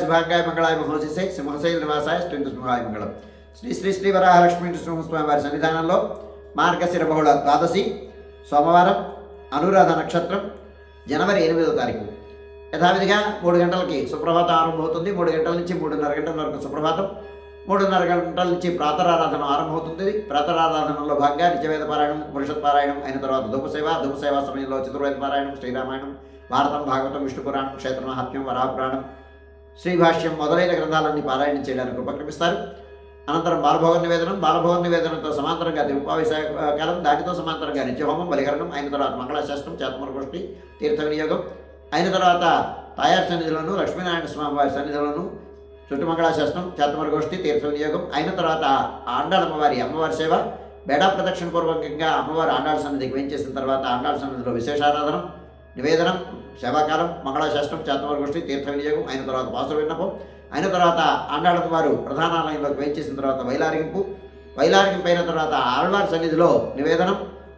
శుభాంగాయ మంగళాయ మహోశిసే సింహశైల నివాసాయ శ్రీ నృసింహాయ మంగళం. శ్రీ శ్రీ శ్రీ వరాహలక్ష్మీ నృసింహస్వామి వారి సన్నిధానంలో మార్గశిర బహుళ ద్వాదశి సోమవారం అనురాధ నక్షత్రం జనవరి ఎనిమిదో తారీఖు. యథావిధిగా మూడు గంటలకి సుప్రభాతం ఆరంభమవుతుంది. మూడు గంటల నుంచి మూడున్నర గంటల వరకు సుప్రభాతం. మూడున్నర గంటల నుంచి ప్రాతరారాధన ఆరంభమవుతుంది. ప్రాతరారాధనలో భాగంగా నిత్యవేద పారాయణం పురుషత్ పారాయణం అయిన తర్వాత ధూపసేవ ధూపసేవ సమయంలో చతుర్వేద పారాయణం శ్రీరామాయణం భారతం భాగవతం విష్ణు పురాణం క్షేత్ర మహాత్మ్యం వరాపురాణం శ్రీభాష్యం మొదలైన గ్రంథాలన్నీ పారాయణం చేయడానికి ఉపక్రమిస్తారు అనంతరం బాలభోగ నివేదనం బాలభోగ నివేదనంతో సమాంతరంగా కాలం దాటితో సమాంతరంగా నిత్యహోమం బలికరణం అయిన తర్వాత మంగళాశాస్త్రం చేతమర గోష్ఠి తీర్థ వినియోగం అయిన తర్వాత తాయార్ సన్నిధులను లక్ష్మీనారాయణ స్వామి సన్నిధులను చుట్టుమంగళాశాస్త్రం చేతమర గోష్ఠి తీర్థ వినియోగం అయిన తర్వాత ఆండాళ అమ్మవారి అమ్మవారి సేవ బేడా ప్రదక్షిణ పూర్వకంగా అమ్మవారి ఆండాళ సన్నిధికి వేయించేసిన తర్వాత ఆండాళ సన్నిధిలో విశేషారాధనం నివేదనం సేవాకాలం మంగళాశాస్త్రం చేతమర గోష్ఠి తీర్థ వినియోగం అయిన తర్వాత వాసు విన్నపం అయిన తర్వాత ఆండాళం వారు ప్రధానాలయంలోకి వేయించేసిన తర్వాత వైలారింపు వైలారింపు అయిన తర్వాత ఆళ్వారి సన్నిధిలో నివేదనం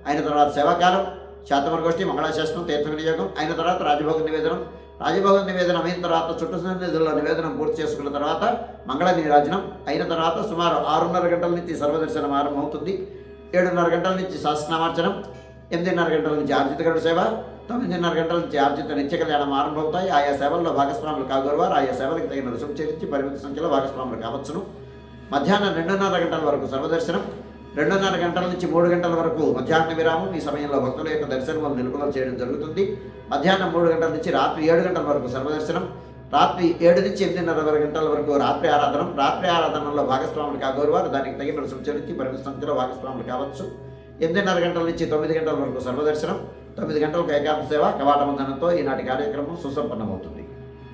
అయిన తర్వాత సేవాకాలం శాతమర గోష్ఠి మంగళాశాస్త్రం తీర్థ వినియోగం అయిన తర్వాత రాజభోగ నివేదనం. రాజభవన్ నివేదనం అయిన తర్వాత చుట్టు సన్నిధుల్లో నివేదనం పూర్తి చేసుకున్న తర్వాత మంగళ నీరాజనం అయిన తర్వాత సుమారు ఆరున్నర గంటల నుంచి సర్వదర్శనం ఆరంభమవుతుంది. ఏడున్నర గంటల నుంచి శాసనామార్చనం ఎనిమిదిన్నర గంటల నుంచి ఆర్జిత గడు సేవ తొమ్మిదిన్నర గంటల నుంచి ఆర్జిత నిత్య కళ్యాణం ఆరంభమవుతాయి. ఆయా సేవల్లో భాగస్వాములు కాగోరువారు. ఆయా సేవలకు తగిన రుసుము చెల్లించి పరిమిత సంఖ్యలో భాగస్వాములు కావచ్చును. మధ్యాహ్నం రెండున్నర గంటల వరకు సర్వదర్శనం రెండున్నర గంటల నుంచి మూడు గంటల వరకు మధ్యాహ్న విరామం. ఈ సమయంలో భక్తుల యొక్క దర్శనం నిలుపుదల చేయడం జరుగుతుంది. మధ్యాహ్నం మూడు గంటల నుంచి రాత్రి ఏడు గంటల వరకు సర్వదర్శనం రాత్రి ఏడు నుంచి ఎనిమిదిన్నర గంటల వరకు రాత్రి ఆరాధనం. రాత్రి ఆరాధనలో భాగస్వాములు కాగోరువారు. దానికి తగిన రుసుము చెల్లించి పరిమిత సంఖ్యలో భాగస్వాములు కావచ్చు. ఎనిమిదిన్నర గంటల నుంచి తొమ్మిది గంటల వరకు సర్వదర్శనం తొమ్మిది గంటలకు ఏకాంత సేవ కవాటబంధనంతో ఈనాటి కార్యక్రమం సుసంపన్నమవుతుంది.